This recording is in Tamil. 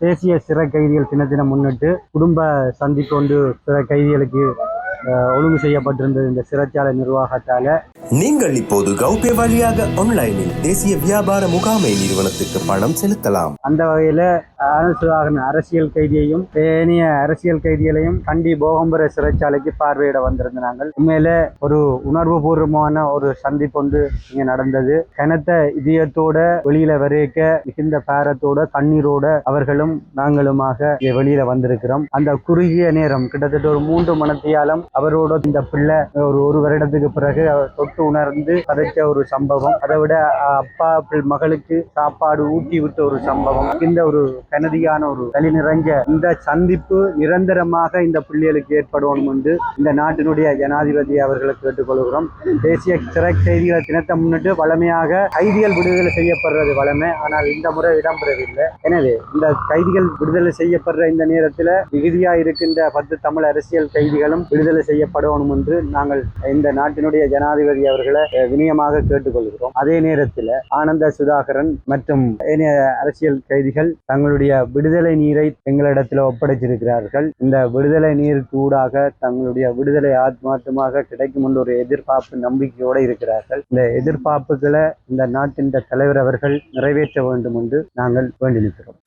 தேசிய சிறை கைதிகள் தினத்தினம் முன்னிட்டு குடும்ப சந்திக்கொண்டு சிறை கைதிகளுக்கு ஒழுங்கு செய்யப்பட்டிருந்தது இந்த சிறைச்சாலை நிர்வாகத்தால. நீங்கள் இப்போது கௌபே வழியாக ஆன்லைனில் தேசிய வியாபார முகாமை நிறுவனத்துக்கு பணம் செலுத்தலாம். அந்த வகையில அரசுவாகன அரசியல் கைதியையும் ஏனைய அரசியல் கைதிகளையும் கண்டி போகம்பர சிறைச்சாலைக்கு பார்வையிட வந்திருந்த நாங்கள். உண்மையில ஒரு உணர்வு பூர்வமான ஒரு சந்திப்பொன்று இங்க நடந்தது. கனத்த இதயத்தோட வெளியில வரைக்க மிகுந்த பேரத்தோட கண்ணீரோட அவர்களும் நாங்களுமாக இங்க வெளியில வந்திருக்கிறோம். அந்த குறுகிய நேரம் கிட்டத்தட்ட ஒரு மூன்று மணத்தியாலம் அவரோட இந்த பிள்ளை ஒரு ஒரு வருடத்துக்கு பிறகு அவர் தொட்டு உணர்ந்து கதைச்ச ஒரு சம்பவம். அதை விட அப்பா பிள் மகளுக்கு சாப்பாடு ஊட்டி விட்ட ஒரு சம்பவம். இந்த ஒரு கனதியான ஒரு வழி நிறைஞ்ச இந்த சந்திப்பு நிரந்தரமாக இந்த பிள்ளைகளுக்கு ஏற்படும் என்று இந்த நாட்டினுடைய ஜனாதிபதி அவர்களை கேட்டுக்கொள்கிறோம். தேசிய சிறை கைதிகள் தினத்தை முன்னிட்டு வளமையாக கைதிகள் விடுதலை செய்யப்படுறது வளமை. ஆனால் இந்த முறை இடம்பெறவில்லை. எனவே இந்த கைதிகள் விடுதலை செய்யப்படுற இந்த நேரத்தில் மிகுதியாக இருக்கின்ற பத்து தமிழ் அரசியல் கைதிகளும் விடுதலை செய்யப்படணும் என்று நாங்கள் இந்த நாட்டினுடைய ஜனாதிபதி அவர்களை வினயமாக கேட்டுக்கொள்கிறோம். அதே நேரத்தில் ஆனந்த சுதாகரன் மற்றும் அரசியல் கைதிகள் தங்களுடைய விடுதலை நீரை எங்களிடத்தில் ஒப்படைச்சிருக்கிறார்கள் இந்த விடுதலை நீருக்கு ஊடாக தங்களுடைய விடுதலை ஆத்மார்த்தமாக கிடைக்கும் என்ற ஒரு எதிர்பார்ப்பு நம்பிக்கையோடு இருக்கிறார்கள். இந்த எதிர்பார்ப்புகளை இந்த நாட்டின் தலைவர் அவர்கள் நிறைவேற்ற வேண்டும் என்று நாங்கள் வேண்டி நிற்கிறோம்